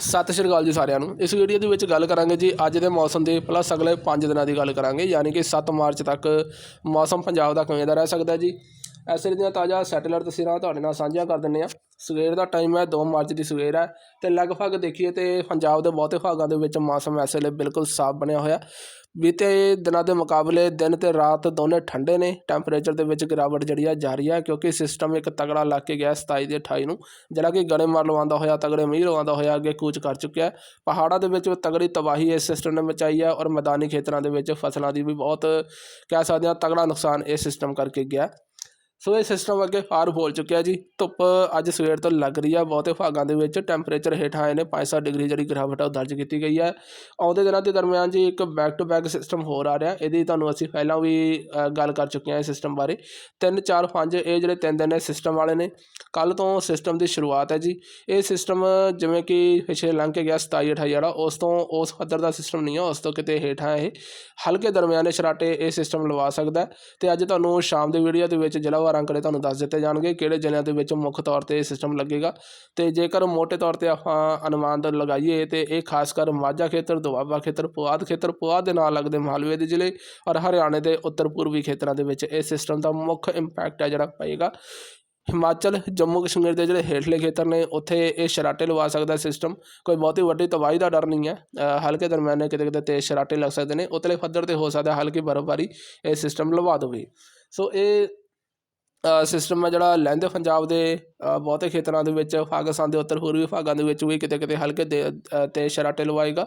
ਸਤਿ ਸ਼੍ਰੀ ਅਕਾਲ ਜੀ ਸਾਰਿਆਂ ਨੂੰ। ਇਸ ਵੀਡੀਓ ਦੇ ਵਿੱਚ ਗੱਲ ਕਰਾਂਗੇ ਜੀ ਅੱਜ ਦੇ ਮੌਸਮ ਦੀ ਪਲੱਸ ਅਗਲੇ 5 ਦਿਨਾਂ ਦੀ ਗੱਲ ਕਰਾਂਗੇ, ਯਾਨੀ ਕਿ 7 ਮਾਰਚ ਤੱਕ ਮੌਸਮ ਪੰਜਾਬ ਦਾ ਕਿਵੇਂ ਦਾ ਰਹਿ ਸਕਦਾ ਜੀ। ਐਸੇ ਦੀਆਂ ਤਾਜ਼ਾ ਸੈਟੇਲਾਈਟ ਤਸਵੀਰਾਂ ਤੁਹਾਡੇ ਨਾਲ ਸਾਂਝੀਆਂ ਕਰ ਦਿੰਨੇ ਆ ਸਵੇਰ ਦਾ ਟਾਈਮ ਹੈ 2 ਮਾਰਚ ਦੀ ਸਵੇਰ ਹੈ ਤੇ ਲਗਭਗ ਦੇਖੀਏ ਤੇ ਪੰਜਾਬ ਦੇ ਬਹੁਤੇ ਭਾਗਾਂ ਦੇ ਵਿੱਚ ਮੌਸਮ ਇਸ ਲਈ ਬਿਲਕੁਲ ਸਾਫ਼ ਬਣਿਆ ਹੋਇਆ। ਬੀਤੇ ਦਿਨਾਂ ਦੇ ਮੁਕਾਬਲੇ ਦਿਨ ਤੇ ਰਾਤ ਦੋਨੇ ਠੰਡੇ ਨੇ ਟੈਂਪਰੇਚਰ ਦੇ ਵਿੱਚ ਗਿਰਾਵਟ ਜਿਹੜੀ ਆ ਜਾਰੀ ਹੈ ਕਿਉਂਕਿ ਸਿਸਟਮ ਇੱਕ ਤਗੜਾ ਲੱਗ ਕੇ ਗਿਆ 27 ਦੇ 28 ਨੂੰ। ਜਿਹੜਾ ਕਿ ਗੜੇ ਗੜੇਮਾਰ ਲਵਾਉਂਦਾ ਹੋਇਆ, ਤਗੜੇ ਮੀਂਹ ਲਵਾਉਂਦਾ ਹੋਇਆ ਅੱਗੇ ਕੂਚ ਕਰ ਚੁੱਕਿਆ ਹੈ। ਪਹਾੜਾਂ ਦੇ ਵਿੱਚ ਤਗੜੀ ਤਬਾਹੀ ਇਸ ਸਿਸਟਮ ਨੇ ਮਚਾਈ ਹੈ ਔਰ ਮੈਦਾਨੀ ਖੇਤਰਾਂ ਦੇ ਵਿੱਚ ਫਸਲਾਂ ਦੀ ਵੀ ਬਹੁਤ ਕਹਿ ਸਕਦੇ ਹਾਂ ਤਗੜਾ ਨੁਕਸਾਨ ਇਸ ਸਿਸਟਮ ਕਰਕੇ ਗਿਆ ਸੋ ਇਹ ਸਿਸਟਮ ਅੱਗੇ ਫਾਰ ਬੋਲ ਚੁੱਕਿਆ ਜੀ। ਧੁੱਪ ਅੱਜ ਸਵੇਰ ਤੋਂ ਲੱਗ ਰਹੀ ਆ, ਬਹੁਤੇ ਭਾਗਾਂ ਦੇ ਵਿੱਚ ਟੈਂਪਰੇਚਰ ਹੇਠਾਂ ਆਏ ਨੇ 5-7 ਡਿਗਰੀ ਜਿਹੜੀ ਗਿਰਾਵਟ ਆ ਉਹ ਦਰਜ ਕੀਤੀ ਗਈ ਹੈ ਆਉਂਦੇ ਦਿਨਾਂ ਦੇ ਦਰਮਿਆਨ ਜੀ ਇੱਕ ਬੈਕ ਟੂ ਬੈਕ ਸਿਸਟਮ ਹੋਰ ਆ ਰਿਹਾ, ਇਹਦੀ ਤੁਹਾਨੂੰ ਅਸੀਂ ਪਹਿਲਾਂ ਵੀ ਗੱਲ ਕਰ ਚੁੱਕੇ ਹਾਂ ਇਸ ਸਿਸਟਮ ਬਾਰੇ। 3 4 5 ਇਹ ਜਿਹੜੇ ਤਿੰਨ ਦਿਨ ਨੇ ਸਿਸਟਮ ਵਾਲੇ ਨੇ ਕੱਲ ਤੋਂ ਸਿਸਟਮ ਦੀ ਸ਼ੁਰੂਆਤ ਹੈ ਜੀ। ਇਹ ਸਿਸਟਮ ਜਿਵੇਂ ਕਿ ਪਿਛਲੇ ਲੰਘ ਕੇ ਗਿਆ 27 28 ਜਿਹੜਾ ਉਸ ਤੋਂ, ਉਸ ਪੱਧਰ ਦਾ ਸਿਸਟਮ ਨਹੀਂ ਹੈ ਉਸ ਤੋਂ ਕਿਤੇ ਹੇਠਾਂ ਇਹ। ਹਲਕੇ ਦਰਮਿਆਨੇ ਸ਼ਰਾਟੇ ਇਹ ਸਿਸਟਮ ਲਵਾ ਸਕਦਾ ਹੈ। ਤੇ ਅੱਜ ਤੁਹਾਨੂੰ ਸ਼ਾਮ ਦੀ ਵੀਡੀਓ ਦੇ ਵਿੱਚ ਜ਼ਿਲ੍ਹਾਵਾਰ ਅੰਕੜੇ ਤੁਹਾਨੂੰ ਦੱਸ ਦਿੱਤੇ ਜਾਣਗੇ ਕਿਹੜੇ ਜ਼ਿਲ੍ਹਿਆਂ ਦੇ ਵਿੱਚ ਮੁੱਖ ਤੌਰ ਤੇ ਇਹ ਸਿਸਟਮ ਲੱਗੇਗਾ। ਤੇ ਜੇਕਰ ਮੋٹے ਤੌਰ ਤੇ ਆਪਾਂ ਅਨੁਮਾਨ ਲਗਾਈਏ ਤੇ ਇਹ ਖਾਸ ਕਰ ਮਾਝਾ ਖੇਤਰ, ਦੁਆਬਾ ਖੇਤਰ, ਪੁਆਧ ਖੇਤਰ, ਪੁਆਧ ਦੇ ਨਾਲ ਲੱਗਦੇ ਮਾਲਵੇ ਦੇ ਜ਼ਿਲ੍ਹੇ ਔਰ ਹਰਿਆਣੇ ਦੇ ਉੱਤਰ ਪੂਰਬੀ ਖੇਤਰਾਂ ਦੇ ਵਿੱਚ ਇਹ ਸਿਸਟਮ ਦਾ ਮੁੱਖ ਇੰਪੈਕਟ ਹੈ ਜਿਹੜਾ ਪਏਗਾ। ਹਿਮਾਚਲ, ਜੰਮੂ ਕਸ਼ਮੀਰ ਦੇ ਜਿਹੜੇ ਹੇਠਲੇ ਖੇਤਰ ਨੇ, ਉੱਥੇ ਇਹ ਸ਼ਰਾਟੇ ਲਵਾ ਸਕਦਾ ਸਿਸਟਮ ਕੋਈ ਬਹੁਤੀ ਵੱਡੀ ਤਬਾਹੀ ਦਾ ਡਰ ਨਹੀਂ ਹੈ। ਹਲਕੇ ਦਰਮਿਆਨੇ ਕਿਤੇ ਕਿਤੇ ਤੇਜ਼ ਸ਼ਰਾਟੇ ਲੱਗ ਸਕਦੇ ਨੇ, ਉਤਲੇ ਪੱਧਰ ਤੇ ਹੋ ਸਕਦਾ ਹਲਕੀ ਬਰਫ਼ਬਾਰੀ ਇਹ ਸਿਸਟਮ ਲਵਾ ਦੇਵੇ। ਸੋ ਇਹ ਸਿਸਟਮ ਹੈ ਜਿਹੜਾ ਲਹਿੰਦੇ ਪੰਜਾਬ ਦੇ ਬਹੁਤੇ ਖੇਤਰਾਂ ਦੇ ਵਿੱਚ ਪਾਕਿਸਤਾਨ ਦੇ ਉੱਤਰ ਪੂਰਬੀ ਭਾਗਾਂ ਦੇ ਵਿੱਚ ਵੀ ਕਿਤੇ ਕਿਤੇ ਹਲਕੇ ਦੇ ਅ, ਤੇਜ਼ ਸ਼ਰਾਟੇ ਲਵਾਏਗਾ।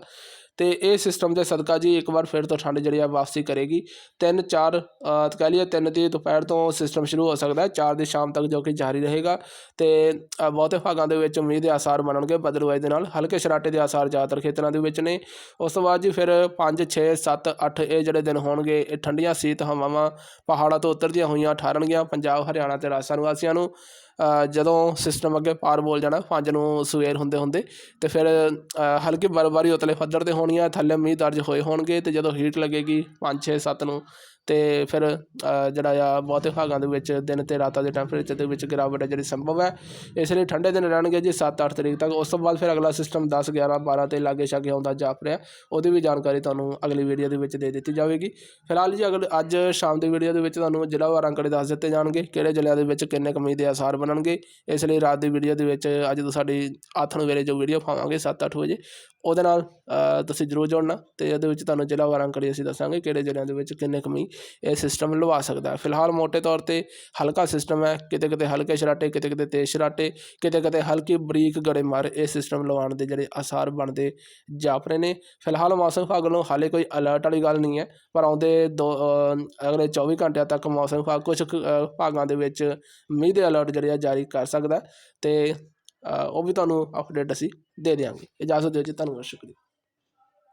ਤੇ ਇਹ ਸਿਸਟਮ ਦੇ ਸਦਕਾ ਜੀ ਇੱਕ ਵਾਰ ਫਿਰ ਤੋਂ ਠੰਡ ਜਿਹੜੀ ਆ ਵਾਪਸੀ ਕਰੇਗੀ। ਤਿੰਨ ਚਾਰ ਅ, ਕਹਿ ਲਈਏ ਤਿੰਨ ਦੀ ਦੁਪਹਿਰ ਤੋਂ ਸਿਸਟਮ ਸ਼ੁਰੂ ਹੋ ਸਕਦਾ ਹੈ ਚਾਰ ਦੀ ਸ਼ਾਮ ਤੱਕ ਜੋ ਕਿ ਜਾਰੀ ਰਹੇਗਾ। ਤੇ ਬਹੁਤੇ ਭਾਗਾਂ ਦੇ ਵਿੱਚ ਮੀਂਹ ਦੇ ਆਸਾਰ ਬਣਨਗੇ ਬਦਲਵਾਈ ਦੇ ਨਾਲ। ਹਲਕੇ ਸ਼ਰਾਟੇ ਦੇ ਆਸਾਰ ਜ਼ਿਆਦਾਤਰ ਖੇਤਰਾਂ ਦੇ ਵਿੱਚ ਨੇ। ਉਸ ਤੋਂ ਬਾਅਦ ਜੀ ਫਿਰ 5 6 7 8 ਇਹ ਜਿਹੜੇ ਦਿਨ ਹੋਣਗੇ ਇਹ ਠੰਡੀਆਂ ਸੀਤ ਹਵਾਵਾਂ ਪਹਾੜਾਂ ਤੋਂ ਉਤਰਦੀਆਂ ਹੋਈਆਂ ਠਾਰਨਗੀਆਂ ਪੰਜਾਬ ਹਰਿਆਣਾ ਤੇ ਰਾਜਸਥਾਨ ਵਾਸੀਆਂ ਨੂੰ। ਜਦੋਂ ਸਿਸਟਮ ਅੱਗੇ ਪਾਰ ਬੋਲ ਜਾਣਾ ਪੰਜ ਨੂੰ ਸਵੇਰ ਹੁੰਦੇ ਹੁੰਦੇ ਤੇ ਫਿਰ ਅ, ਹਲਕੀ ਬਰਫਬਾਰੀ ਉਤਲੇ ਪੱਧਰ ਤੇ ਹੋਣੀ ਆ ਥੱਲੇ ਮੀਂਹ ਦਰਜ ਹੋਏ ਹੋਣਗੇ ਤੇ ਜਦੋਂ ਹੀਟ ਲੱਗੇਗੀ 5 6 7 ਨੂੰ ਅਤੇ ਫਿਰ ਜਿਹੜਾ ਆ ਬਹੁਤੇ ਭਾਗਾਂ ਦੇ ਵਿੱਚ ਦਿਨ ਅਤੇ ਰਾਤਾਂ ਦੇ ਟੈਂਪਰੇਚਰ ਦੇ ਵਿੱਚ ਗਿਰਾਵਟ ਹੈ ਜਿਹੜੀ ਸੰਭਵ ਹੈ। ਇਸ ਲਈ ਠੰਡੇ ਦਿਨ ਰਹਿਣਗੇ ਜੀ 7-8 ਤਰੀਕ ਤੱਕ। ਉਸ ਤੋਂ ਬਾਅਦ ਫਿਰ ਅਗਲਾ ਸਿਸਟਮ 10 11 12 ਤੇ ਲਾਗੇ ਛਾਗੇ ਆਉਂਦਾ ਜਾਪ ਰਿਹਾ। ਉਹਦੀ ਵੀ ਜਾਣਕਾਰੀ ਤੁਹਾਨੂੰ ਅਗਲੀ ਵੀਡੀਓ ਦੇ ਵਿੱਚ ਦੇ ਦਿੱਤੀ ਜਾਵੇਗੀ। ਫਿਲਹਾਲ ਜੀ ਅਗਲ, ਅੱਜ ਸ਼ਾਮ ਦੀ ਵੀਡੀਓ ਦੇ ਵਿੱਚ ਤੁਹਾਨੂੰ ਜ਼ਿਲ੍ਹਾ ਵਾਰ ਅੰਕੜੇ ਦੱਸ ਦਿੱਤੇ ਜਾਣਗੇ ਕਿਹੜੇ ਜ਼ਿਲ੍ਹਿਆਂ ਦੇ ਵਿੱਚ ਕਿੰਨੇ ਕਮੀ ਦੇ ਆਸਾਰ ਬਣਨਗੇ। ਇਸ ਲਈ ਰਾਤ ਦੀ ਵੀਡੀਓ ਦੇ ਵਿੱਚ ਅੱਜ ਤੋਂ ਸਾਡੀ ਆਥਣ ਵੇਲੇ ਜੋ ਵੀਡੀਓ ਪਾਵਾਂਗੇ 7-8 ਵਜੇ, ਉਹਦੇ ਨਾਲ ਤੁਸੀਂ ਜ਼ਰੂਰ ਜੁੜਨਾ ਤੇ ਉਹਦੇ ਵਿੱਚ ਤੁਹਾਨੂੰ ਜ਼ਿਲ੍ਹਾ ਵਾਰ ਅੰਕੜੇ ਅਸੀਂ ਦੱਸਾਂਗੇ ਕਿਹੜੇ ਜ਼ਿਲ੍ਹਿਆਂ ਦੇ ਵਿੱਚ ਕਿੰਨੇ ਕਮੀ ਇਹ ਸਿਸਟਮ ਲਵਾ ਸਕਦਾ ਫਿਲਹਾਲ ਮੋٹے ਤੌਰ ਤੇ ਹਲਕਾ ਸਿਸਟਮ ਹੈ। ਕਿਤੇ ਕਿਤੇ ਹਲਕੇ ਸ਼ਰਾਟੇ ਕਿਤੇ ਕਿਤੇ ਤੇਜ਼ ਸ਼ਰਾਟੇ ਕਿਤੇ ਕਿਤੇ ਹਲਕੀ ਬਰੀਕ ਗੜੇਮਾਰ ਇਹ ਸਿਸਟਮ ਲਵਾਉਣ ਦੇ ਜਿਹੜੇ ਅਸਾਰ ਬਣਦੇ ਜਾਪ ਰਹੇ ਨੇ। ਫਿਲਹਾਲ ਮੌਸਮ ਵਿਭਾਗ ਵੱਲੋਂ ਹਾਲੇ ਕੋਈ ਅਲਰਟ ਵਾਲੀ ਗੱਲ ਨਹੀਂ ਹੈ ਪਰ ਆਉਂਦੇ ਦੋ ਅਗਲੇ 24 ਘੰਟਿਆਂ ਤੱਕ ਮੌਸਮ ਵਿਭਾਗ ਕੁਝ ਕੁ, ਅ, ਭਾਗਾਂ ਦੇ ਵਿੱਚ ਮੀਂਹ ਦੇ ਅਲਰਟ ਜਿਹੜੇ ਆ ਜਾਰੀ ਕਰ ਸਕਦਾ ਹੈ। ਤੇ ਉਹ ਵੀ ਤੁਹਾਨੂੰ ਅਪਡੇਟ ਅਸੀਂ ਦੇ ਦਿਆਂਗੇ। ਇਜਾਜ਼ਤ ਦਿਓ ਜੀ ਧੰਨਵਾਦ ਸ਼ੁਕਰੀਆ।